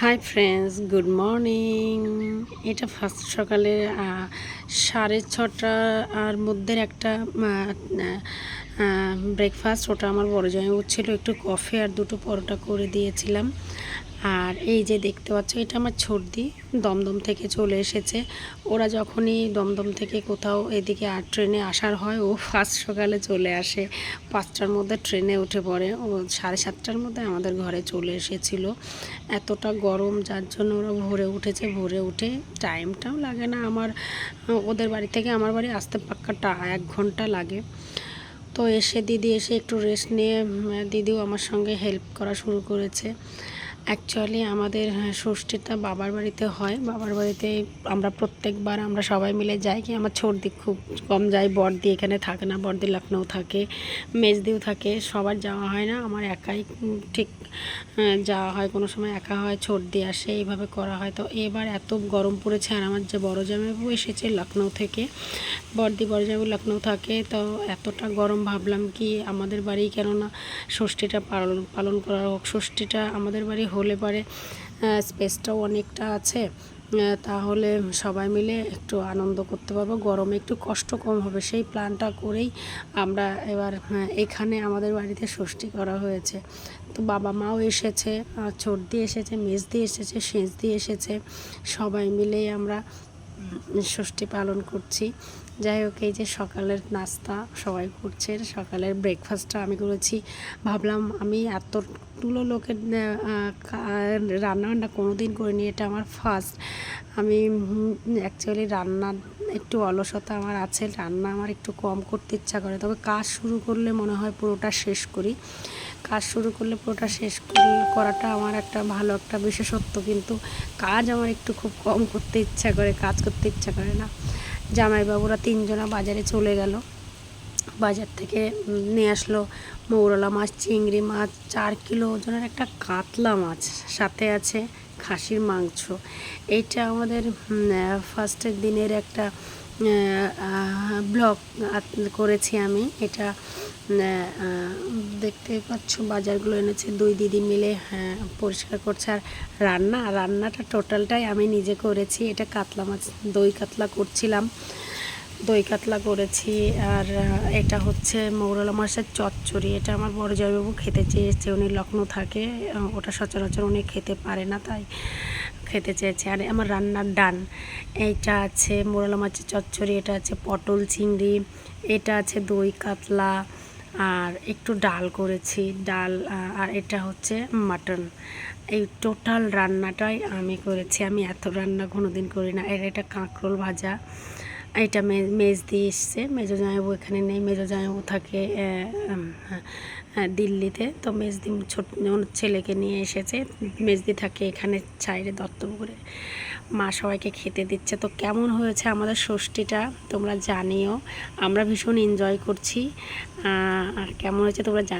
High friends good morning এটা first সকালে সাড়ে ছটা আর মধ্যের একটা ব্রেকফাস্ট ওটা আমার বড় জামাই ছিল একটু কফি আর দুটো পরোটা করে দিয়েছিলাম। আর এই যে দেখতে পাচ্ছ, এটা আমার ছর্দি, দমদম থেকে চলে এসেছে। ওরা যখনই দমদম থেকে কোথাও এদিকে আর ট্রেনে আসার হয়, ও ফার্স্ট সকালে চলে আসে। পাঁচটার মধ্যে ট্রেনে উঠে পড়ে। ও সাড়ে সাতটার মধ্যে আমাদের ঘরে চলে এসেছিল। এতটা গরম, যার জন্য ওরা ভোরে উঠেছে, ভোরে উঠে টাইমটাও লাগে না। আমার, ওদের বাড়ি থেকে আমার বাড়ি আসতে পাক্কাটা এক ঘণ্টা লাগে। তো এসে দিদি এসে একটু রেস্ট নিয়ে দিদিও আমার সঙ্গে হেল্প করা শুরু করেছে। অ্যাকচুয়ালি আমাদের হ্যাঁ, ষষ্ঠীটা বাবার বাড়িতে হয়। বাবার বাড়িতে আমরা প্রত্যেকবার আমরা সবাই মিলে যাই কি আমার ছোটদি খুব কম যায় বড়দি এখানে থাকে না বড়দি লখনৌ থাকে মেজদিও থাকে সবার যাওয়া হয় না। আমার একাই ঠিক যাওয়া হয় কোনো সময় একা হয় ছোটদি আসে এইভাবে করা হয়। তো এবার এত গরম পড়েছে আর আমার যে বড় জামাইবাবু এসেছে লখনৌ থেকে বড়দি বড় জামাইবাবু লখনৌ থাকে তো এতটা গরম ভাবলাম কি আমাদের বাড়ি কেননা ষষ্ঠীটা পালন পালন করা হোক। ষষ্ঠীটা আমাদের বাড়ি হলে পরে স্পেসটাও অনেকটা আছে। তাহলে সবাই মিলে একটু আনন্দ করতে পারব। গরমে একটু কষ্ট কম হবে, সেই প্ল্যানটা করেই আমরা এবার এখানে আমাদের বাড়িতে ষষ্ঠী করা হয়েছে। তো বাবা মাও এসেছে চর্দি এসেছে মেজদি এসেছে সেজদি এসেছে। সবাই মিলেই আমরা ষষ্ঠী পালন করছি। যাই হোক, এই যে সকালের নাস্তা সবাই করছে, সকালের ব্রেকফাস্টটা আমি করেছি। ভাবলাম আমি এতগুলো লোকের রান্না বান্না কোনো দিন করিনি, এটা আমার ফার্স্ট আমি অ্যাকচুয়ালি রান্না একটু অলসতা আমার আছে, রান্না আমার একটু কম করতে ইচ্ছা করে। তবে কাজ শুরু করলে মনে হয় পুরোটা শেষ করি। কাজ শুরু করলে পুরোটা শেষ করাটা আমার একটা ভালো একটা বিশেষত্ব। কিন্তু কাজ আমার একটু খুব কম করতে ইচ্ছা করে, কাজ করতে ইচ্ছা করে না। জামাইবাবুরা তিনজনা বাজারে চলে গেল। বাজার থেকে নিয়ে আসলো মৌরলা মাছ, চিংড়ি মাছ, চার কিলো ওজনের একটা কাতলা মাছ। সাথে আছে খাসির মাংস। এইটা আমাদের ফার্স্টের দিনের একটা ব্লগ করেছি আমি। এটা দেখতে পাচ্ছ বাজারগুলো এনেছে। দুই দিদি মিলে হ্যাঁ, পরিষ্কার করছে। আর রান্না রান্নাটা টোটালটাই আমি নিজে করেছি। এটা কাতলা মাছ দই কাতলা করছিলাম। দই কাতলা করেছি। আর এটা হচ্ছে মৌরলা মাছের চচ্চড়ি। এটা আমার বড় জয়বাবু খেতে চেয়েছে। উনি লখনৌ থাকে। ওটা সচরাচর উনি খেতে পারে না তাই খেতে চেয়েছে। আর আমার রান্নার ডান, এইটা আছে মোরলা মাছের চচ্চড়ি, এটা আছে পটল চিংড়ি, এটা আছে দই কাতলা, আর একটু ডাল করেছি, ডাল আর এটা হচ্ছে মাটন। এই টোটাল রান্নাটাই আমি করেছি। আমি এত রান্না কোনো দিন করি না। এটা কাঁকরোল ভাজা। এটা মেজ মেজদি এসছে। মেজো জামাইবাবু এখানে নেই, মেজো জামাইবাবু থাকে দিল্লিতে। তো মেজদি ছোট ওর ছেলেকে নিয়ে এসেছে। মেজদি থাকে এখানে ছাইরে দত্তপুকুরে। মা সবাইকে খেতে দিচ্ছে। তো কেমন হয়েছে আমাদের ষষ্ঠীটা তোমরা জানিও। আমরা ভীষণ এনজয় করছি। কেমন হয়েছে তোমরা জানি